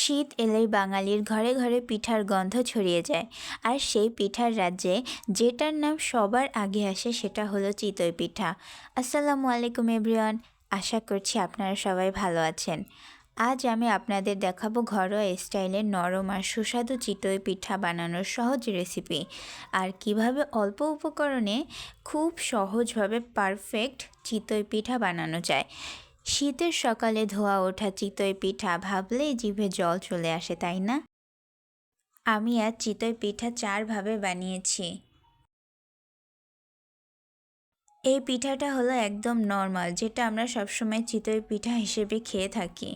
শীত এলেই বাঙালির ঘরে ঘরে পিঠার গন্ধ ছড়িয়ে যায়। আর সেই পিঠার রাজ্যে যেটার নাম সবার আগে আসে সেটা হলো চিতই পিঠা। আসসালামু আলাইকুম এভরিওয়ান, আশা করছি আপনারা সবাই ভালো আছেন। আজ আমি আপনাদের দেখাবো ঘরোয়া স্টাইলের নরম আর সুস্বাদু চিতই পিঠা বানানোর সহজ রেসিপি। আর কীভাবে অল্প উপকরণে খুব সহজভাবে পারফেক্ট চিতই পিঠা বানানো যায় শীতের সকালে ধোয়া ওঠা চিতই পিঠা ভাবলেই জিভে জল চলে আসে, তাই না? আমি আজ চিতই পিঠা চারভাবে বানিয়েছি। এই পিঠাটা হলো একদম নর্মাল, যেটা আমরা সবসময় চিতই পিঠা হিসেবে খেয়ে থাকি।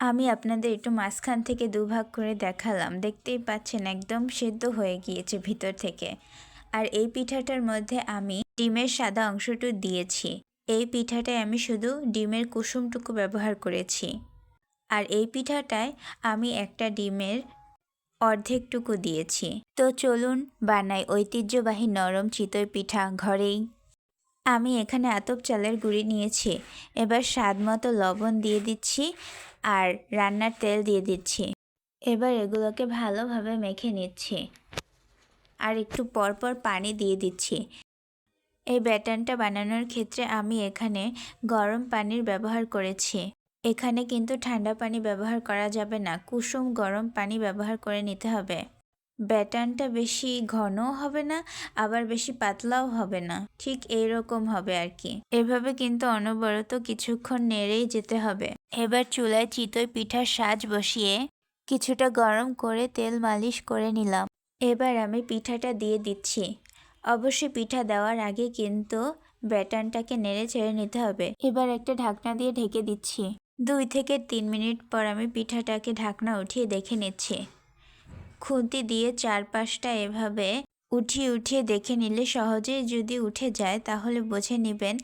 আমি আপনাদের একটু মাঝখান থেকে দুভাগ করে দেখালাম, দেখতেই পাচ্ছেন একদম সেদ্ধ হয়ে গিয়েছে ভিতর থেকে। আর এই পিঠাটার মধ্যে আমি ডিমের সাদা অংশটু দিয়েছি। এই পিঠাটায় আমি শুধু ডিমের কুসুমটুকু ব্যবহার করেছি। আর এই পিঠাটায় আমি একটা ডিমের অর্ধেকটুকু দিয়েছি। তো চলুন বানাই ঐতিহ্যবাহী নরম চিতই পিঠা ঘরেই। আমি এখানে আতপ চালের গুঁড়ি নিয়েছি, এবার স্বাদ মতো লবণ দিয়ে দিচ্ছি আর রান্নার তেল দিয়ে দিচ্ছি। এবার এগুলোকে ভালোভাবে মেখে নিচ্ছি। আর একটু পরপর পানি দিয়ে দিচ্ছি। এই ব্যাটানটা বানানোর ক্ষেত্রে আমি এখানে গরম পানির ব্যবহার করেছি। এখানে কিন্তু ঠান্ডা পানি ব্যবহার করা যাবে না, কুসুম গরম পানি ব্যবহার করে নিতে হবে। ব্যাটানটা বেশি ঘনও হবে না, আবার বেশি পাতলাও হবে না, ঠিক এইরকম হবে আর কি। এভাবে কিন্তু অনবরত কিছুক্ষণ নেড়েই যেতে হবে। এবার চুলায় চিতই পিঠার সাজ বসিয়ে কিছুটা গরম করে তেল মালিশ করে নিলাম। এবার আমি পিঠাটা দিয়ে দিচ্ছি। অবশ্যই পিঠা দেওয়ার আগে কিন্তু ব্যাটানটাকে নেড়ে ছেড়ে নিতে হবে। এবার একটা ঢাকনা দিয়ে ঢেকে দিচ্ছি। দুই থেকে তিন মিনিট পর আমি পিঠাটাকে ঢাকনা উঠিয়ে দেখে নিচ্ছি। খুন্তি দিয়ে চারপাশটা এভাবে উঠিয়ে উঠিয়ে দেখে নিলে সহজেই যদি উঠে যায়, তাহলে বুঝে নেবেন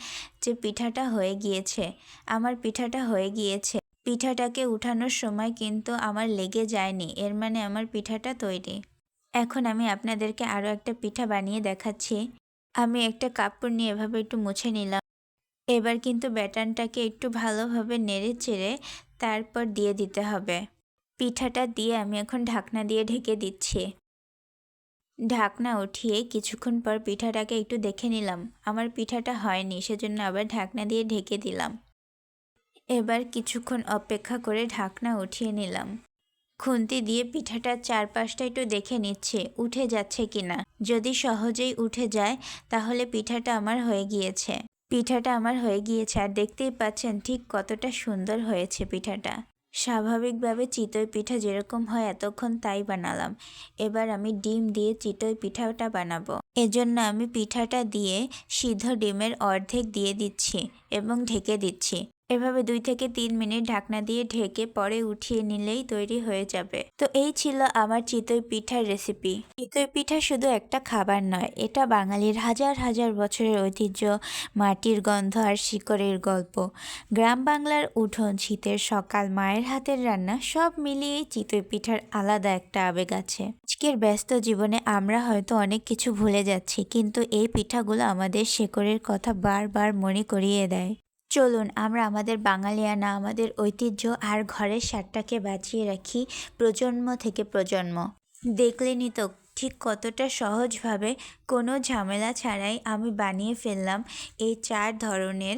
যে পিঠাটা হয়ে গিয়েছে। আমার পিঠাটা হয়ে গিয়েছে। পিঠাটাকে উঠানোর সময় কিন্তু আমার লেগে যায়নি। এর মানে আমার পিঠাটা তৈরি। এখন আমি আপনাদেরকে আরও একটা পিঠা বানিয়ে দেখাচ্ছি। আমি একটা কাপড় নিয়ে এভাবে একটু মুছে নিলাম। এবার কিন্তু ব্যাটানটাকে একটু ভালোভাবে নেড়ে চেড়ে তারপর দিয়ে দিতে হবে। পিঠাটা দিয়ে আমি এখন ঢাকনা দিয়ে ঢেকে দিচ্ছি। ঢাকনা উঠিয়ে কিছুক্ষণ পর পিঠাটাকে একটু দেখে নিলাম। আমার পিঠাটা হয়নি, সেজন্য আবার ঢাকনা দিয়ে ঢেকে দিলাম। এবার কিছুক্ষণ অপেক্ষা করে ঢাকনা উঠিয়ে নিলাম। খুন্তি দিয়ে পিঠাটার চারপাশটা একটু দেখে নিচ্ছে, উঠে যাচ্ছে কিনা। যদি সহজেই উঠে যায়, তাহলে পিঠাটা আমার হয়ে গিয়েছে। পিঠাটা আমার হয়ে গিয়েছে, আর দেখতেই পাচ্ছেন ঠিক কতটা সুন্দর হয়েছে পিঠাটা। স্বাভাবিকভাবে চিতই পিঠা যেরকম হয় এতক্ষণ তাই বানালাম। এবার আমি ডিম দিয়ে চিতই পিঠাটা বানাবো। এজন্য আমি পিঠাটা দিয়ে সিদ্ধ ডিমের অর্ধেক দিয়ে দিচ্ছি এবং ঢেকে দিচ্ছি। এভাবে দুই থেকে তিন মিনিট ঢাকনা দিয়ে ঢেকে পরে উঠিয়ে নিলেই তৈরি হয়ে যাবে। তো এই ছিল আমার চিতই পিঠার রেসিপি চিতই পিঠা শুধু একটা খাবার নয়, এটা বাঙালির হাজার হাজার বছরের ঐতিহ্য, মাটির গন্ধ আর শিকড়ের গল্প। গ্রাম বাংলার উঠোন, শীতের সকাল, মায়ের হাতের রান্না সব মিলিয়ে চিতই পিঠার আলাদা একটা আবেগ আছে। আজকের ব্যস্ত জীবনে আমরা হয়তো অনেক কিছু ভুলে যাচ্ছি, কিন্তু এই পিঠাগুলো আমাদের শেকড়ের কথা বারবার মনে করিয়ে দেয়। চলুন, আমরা আমাদের বাঙালিয়ানা, আমাদের ঐতিহ্য আর ঘরের স্বাদটাকে বাঁচিয়ে রাখি প্রজন্ম থেকে প্রজন্ম। দেখলেনি তো ঠিক কতটা সহজভাবে কোনো ঝামেলা ছাড়াই আমি বানিয়ে ফেললাম এই চার ধরনের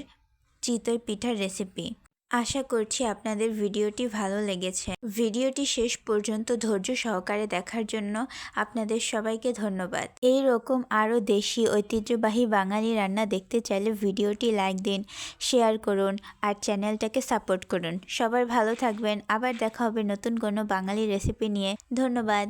চিতই পিঠার রেসিপি আশা করছি আপনাদের ভিডিওটি ভালো লেগেছে। ভিডিওটি শেষ পর্যন্ত ধৈর্য সহকারে দেখার জন্য আপনাদের সবাইকে ধন্যবাদ। এই রকম আরও দেশি, ঐতিহ্যবাহী বাঙালি রান্না দেখতে চাইলে ভিডিওটি লাইক দিন, শেয়ার করুন আর চ্যানেলটাকে সাপোর্ট করুন। সবাই ভালো থাকবেন। আবার দেখা হবে নতুন কোনো বাঙালি রেসিপি নিয়ে। ধন্যবাদ।